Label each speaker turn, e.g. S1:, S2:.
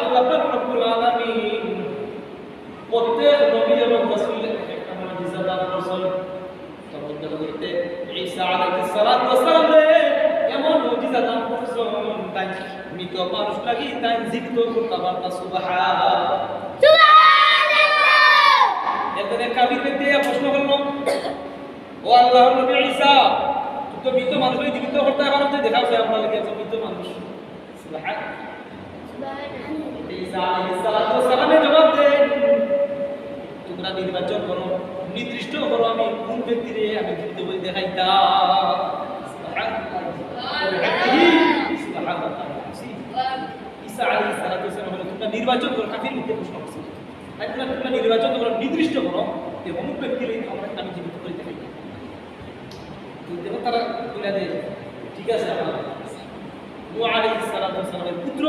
S1: আল্লাহ রব্বুল আলামিন প্রত্যেক নবী এবং রাসূল একটা মুজিজা দান করেছেন। তার মধ্যে হইতে ঈসা আলাইহিস সালাতু ওয়াস সালাম এমন মুজিজা দান করেছেন? তাই মৃত মানুষ লাগি তাই জীবিত করতে পারতা সুবহান এখানে কাবির ব্যক্তি প্রশ্ন করল ও আল্লাহর নবী ঈসা তুই তো মৃত মানুষ জীবিত করতে পারতে দেখাও আমরা মৃত মানুষ। সুবহান ঈসা তোমরা নির্বাচন করো নির্দিষ্ট করো আমি কোন ব্যক্তিরে আমি জীবিত বলে, তোমরা নির্বাচন করো কাফির মধ্যে প্রশ্ন নির্বাচন করো নির্দিষ্ট করো যে অমুক ব্যক্তিরে আমি জীবিত করে দেখাইতা দেখো তারা ঠিক আছে পুত্র